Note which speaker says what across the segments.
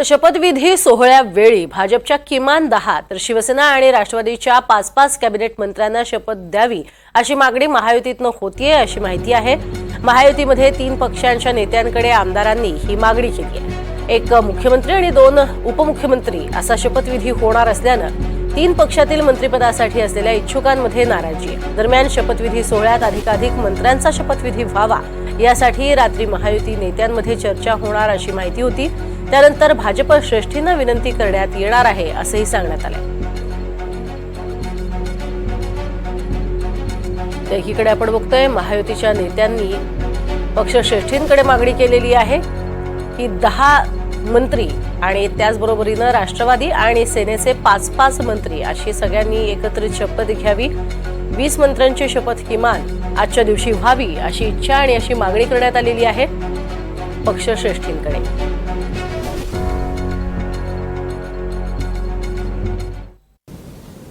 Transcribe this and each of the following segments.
Speaker 1: तर शपथविधी सोहळ्यावेळी भाजपच्या किमान दहा तर शिवसेना आणि राष्ट्रवादीच्या पाच पाच कॅबिनेट मंत्र्यांना शपथ द्यावी अशी मागणी महायुतीतनं होतीये अशी माहिती आहे. महायुतीमध्ये तीन पक्षांच्या नेत्यांकडे आमदारांनी ही मागणी केली आहे. एक मुख्यमंत्री आणि दोन उपमुख्यमंत्री असा शपथविधी होणार असल्यानं तीन पक्षातील मंत्रिपदासाठी असलेल्या इच्छुकांमध्ये नाराजी आहे. दरम्यान शपथविधी सोहळ्यात अधिकाधिक मंत्र्यांचा शपथविधी व्हावा यासाठी रात्री महायुती नेत्यांमध्ये चर्चा होणार अशी माहिती होती. त्यानंतर भाजप श्रेष्ठींना विनंती करण्यात येणार आहे असंही सांगण्यात आलं तर एकीकडे आपण बघतोय महायुतीच्या नेत्यांनी पक्षश्रेष्ठींकडे मागणी केलेली आहे की दहा मंत्री आणि त्याचबरोबरीनं राष्ट्रवादी आणि सेनेचे पाच पाच मंत्री अशी सगळ्यांनी एकत्रित शपथ घ्यावी. वीस मंत्र्यांची शपथ किमान आजच्या दिवशी व्हावी अशी इच्छा आणि अशी मागणी करण्यात आलेली आहे पक्षश्रेष्ठींकडे.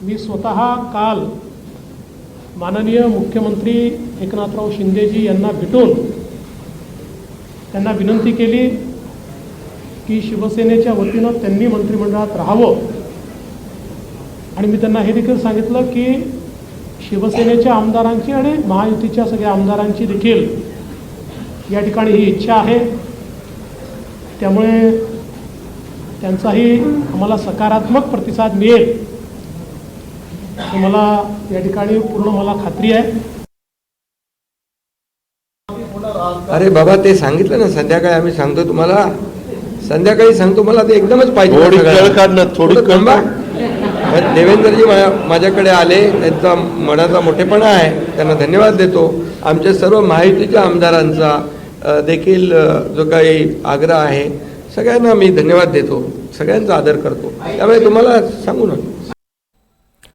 Speaker 2: मी स्वतः काल माननीय मुख्यमंत्री एकनाथराव शिंदेजी यांना भेटून त्यांना विनंती केली की शिवसेनेच्या वतीनं त्यांनी मंत्रिमंडळात राहावं. आणि मी त्यांना हे देखील सांगितलं की शिवसेनेच्या आमदारांची आणि महायुतीच्या सगळ्या आमदारांची देखील या ठिकाणी ही इच्छा आहे. त्यामुळे त्यांचाही आम्हाला सकारात्मक प्रतिसाद मिळेल हे मला या ठिकाणी पूर्ण मला खात्री आहे.
Speaker 3: अरे बाबा ते सांगितलं ना संध्याकाळी आम्ही सांगतो तुम्हाला. संध्याकाळी सांगतो मला ते एकदमच पाहिजे.
Speaker 4: थोडी
Speaker 3: पण देवेंद्रजी मा- माझ्याकडे आले त्यांचा मनाचा मोठेपणा आहे त्यांना धन्यवाद देतो. आमच्या सर्व माहितीच्या आमदारांचा देखील जो काही आग्रह आहे सगळ्यांना मी धन्यवाद देतो. सगळ्यांचा आदर करतो. त्यामुळे तुम्हाला सांगू ना